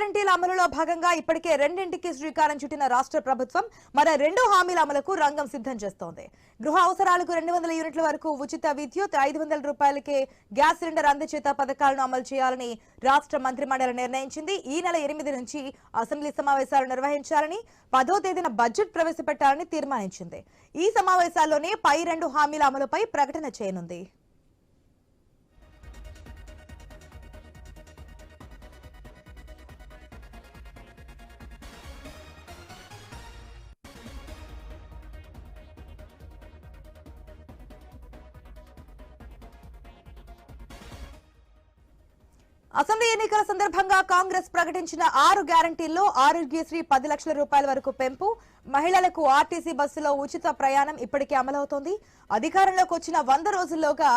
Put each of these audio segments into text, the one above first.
గ్యారంటీల అమలులో భాగంగా ఇప్పటికే రెండింటికి శ్రీకారం చుట్టిన రాష్ట్ర ప్రభుత్వం మరో రెండు హామీల అమలుకు రంగం సిద్ధం చేస్తోంది. గృహ అవసరాలకు రెండు వందల యూనిట్ల వరకు ఉచిత విద్యుత్ ఐదు వందల రూపాయలకే గ్యాస్ సిలిండర్ అందచేత పథకాలను అమలు చేయాలని రాష్ట్ర మంత్రిమండలి నిర్ణయించింది. ఈ నెల ఎనిమిది నుంచి అసెంబ్లీ సమావేశాలు నిర్వహించాలని పదో తేదీన బడ్జెట్ ప్రవేశపెట్టాలని తీర్మానించింది. ఈ సమావేశాల్లోనే పై రెండు హామీల అమలుపై ప్రకటన చేయనుంది. అసెంబ్లీ ఎన్నికల సందర్భంగా కాంగ్రెస్ ప్రకటించిన ఆరు గ్యారంటీల్లో ఆరోగ్యశ్రీ పది లక్షల రూపాయల వరకు పెంపు మహిళలకు ఆర్టీసీ బస్సులో ఉచిత ప్రయాణం ఇప్పటికే అమలవుతోంది. అధికారంలోకి వచ్చిన వంద రోజుల్లోగా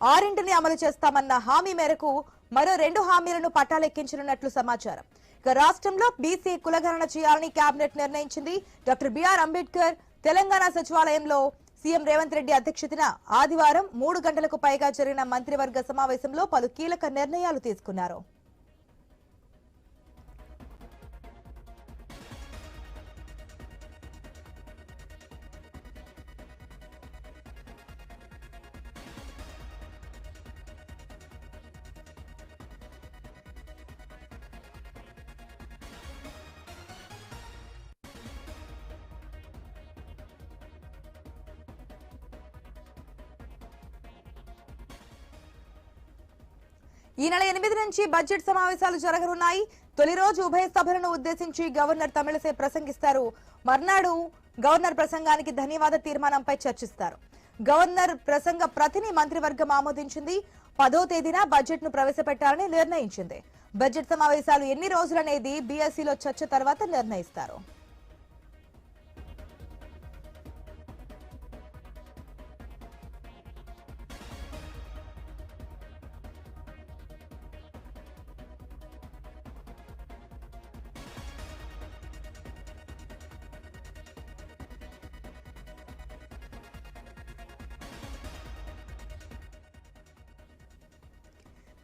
ఆరింటిని అమలు చేస్తామన్న హామీ మేరకు మరో రెండు హామీలను పట్టాలెక్కించనున్నట్లు సమాచారం. ఇక రాష్ట్రంలో బీసీ కులగణన చేయాలని కేబినెట్ నిర్ణయించింది. డాక్టర్ బిఆర్ అంబేద్కర్ తెలంగాణ సచివాలయంలో సీఎం రేవంత్ రెడ్డి అధ్యక్షతన ఆదివారం మూడు గంటలకు పైగా జరిగిన మంత్రివర్గ సమావేశంలో పలు కీలక నిర్ణయాలు తీసుకున్నారు. ఈ నెల ఎనిమిది నుంచి బడ్జెట్ సమావేశాలు జరగనున్నాయి. తొలి రోజు ఉభయ సభలను ఉద్దేశించి గవర్నర్ తమిళసై ప్రసంగిస్తారు. మర్నాడు గవర్నర్ ప్రసంగానికి ధన్యవాద తీర్మానంపై చర్చిస్తారు. గవర్నర్ ప్రసంగ ప్రతిని మంత్రివర్గం ఆమోదించింది. పదో తేదీన బడ్జెట్ను ప్రవేశపెట్టాలని నిర్ణయించింది. బడ్జెట్ సమావేశాలు ఎన్ని రోజులనేది బీఎస్సీలో చర్చ తర్వాత నిర్ణయిస్తారు.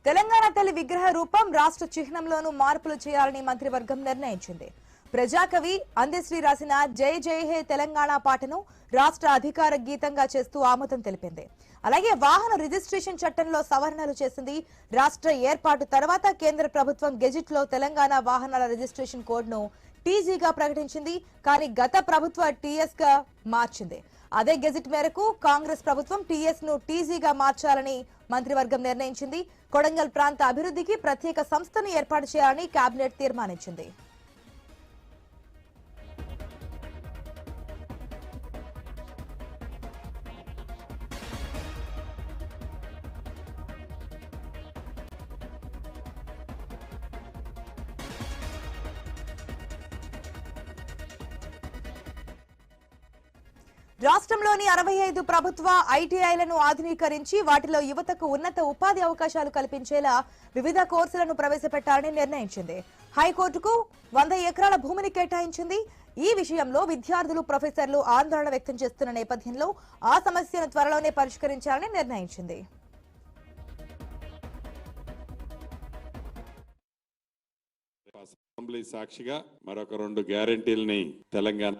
తెలంగాణ తల్లి విగ్రహ రూపం రాష్ట్ర చిహ్నంలోనూ మార్పులు చేయాలని మంత్రివర్గం నిర్ణయించింది. ప్రజాకవి అందశ్రీ రాసిన జై జై హే తెలంగాణ పాటను రాష్ట్ర అధికార గీతంగా చేస్తూ ఆమోదం తెలిపింది. అలాగే వాహన రిజిస్ట్రేషన్ చట్టంలో సవరణలు చేసింది రాష్ట్ర ఏర్పాటు తర్వాత కేంద్ర ప్రభుత్వం గెజిట్లో తెలంగాణ వాహనాల రిజిస్ట్రేషన్ కోడ్ను టీజీగా ప్రకటించింది. కానీ గత ప్రభుత్వ టీఎస్గా మార్చింది. అదే గెజిట్ మేరకు కాంగ్రెస్ ప్రభుత్వం టీఎస్ను టీజీగా మార్చాలని మంత్రివర్గం నిర్ణయించింది. కొడంగల్ ప్రాంత అభివృద్ధికి ప్రత్యేక సంస్థను ఏర్పాటు చేయాలని కేబినెట్ తీర్మానించింది. రాష్ట్రంలోని అరవై ఐదు ప్రభుత్వ ఐటీఐలను ఆధునీకరించి వాటిలో యువతకు ఉన్నత ఉపాధి అవకాశాలు కల్పించేలా వివిధ కోర్సులను ప్రవేశపెట్టాలని నిర్ణయించింది. హైకోర్టుకు వంద ఎకరాల భూమిని కేటాయించింది. ఈ విషయంలో విద్యార్థులు ప్రొఫెసర్లు ఆందోళన వ్యక్తం చేస్తున్న నేపథ్యంలో ఆ సమస్యను త్వరలోనే పరిష్కరించాలని నిర్ణయించింది. అసెంబ్లీ సాక్షిగా మరొక రెండు గ్యారంటీల్ని తెలంగాణ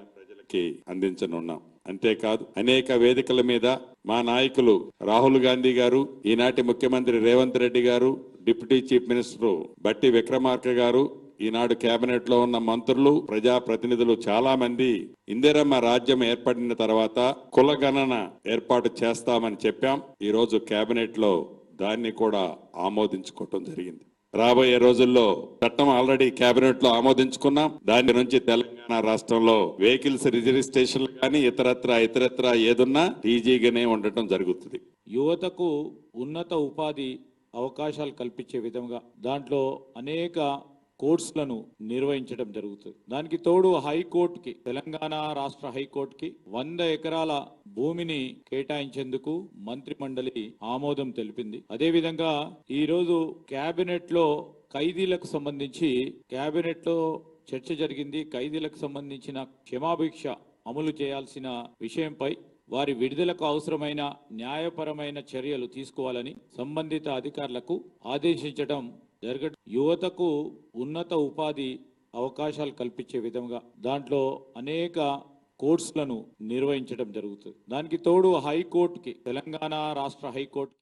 ప్రజలకి అందించనున్నాం. అంతేకాదు అనేక వేదికల మీద మా నాయకులు రాహుల్ గాంధీ గారు ఈనాటి ముఖ్యమంత్రి రేవంత్ రెడ్డి గారు డిప్యూటీ చీఫ్ మినిస్టర్ బట్టి విక్రమార్క గారు ఈనాడు కేబినెట్లో ఉన్న మంత్రులు ప్రజా ప్రతినిధులు చాలా మంది ఇందిరమ్మ రాజ్యం ఏర్పడిన తర్వాత కులగణన ఏర్పాటు చేస్తామని చెప్పాం. ఈ రోజు కేబినెట్లో దాన్ని కూడా ఆమోదించుకోవటం జరిగింది. రాబోయే రోజుల్లో చట్టం ఆల్రెడీ కేబినెట్లో ఆమోదించుకున్నాం. దాని నుంచి తెలంగాణ రాష్ట్రంలో వెహికల్స్ రిజిస్ట్రేషన్ కానీ ఇతరత్ర ఇతరత్ర ఏదున్నా ఈజీగానే ఉండటం జరుగుతుంది. యువతకు ఉన్నత ఉపాధి అవకాశాలు కల్పించే విధంగా దాంట్లో అనేక కోర్సులను నిర్వహించడం జరుగుతుంది. దానికి తోడు హైకోర్టుకి తెలంగాణ రాష్ట్ర హైకోర్టుకి వంద ఎకరాల భూమిని కేటాయించేందుకు మంత్రి మండలి ఆమోదం తెలిపింది. అదేవిధంగా ఈరోజు రోజు లో ఖైదీలకు సంబంధించి కేబినెట్లో చర్చ జరిగింది. ఖైదీలకు సంబంధించిన క్షమాభిక్ష అమలు చేయాల్సిన విషయంపై వారి విడుదలకు అవసరమైన న్యాయపరమైన చర్యలు తీసుకోవాలని సంబంధిత అధికారులకు ఆదేశించడం జరగ యువతకు ఉన్నత ఉపాధి అవకాశాలు కల్పించే విధంగా దాంట్లో అనేక కోర్సులను నిర్వహించడం జరుగుతుంది. దానికి తోడు హైకోర్టుకి తెలంగాణ రాష్ట్ర హైకోర్టు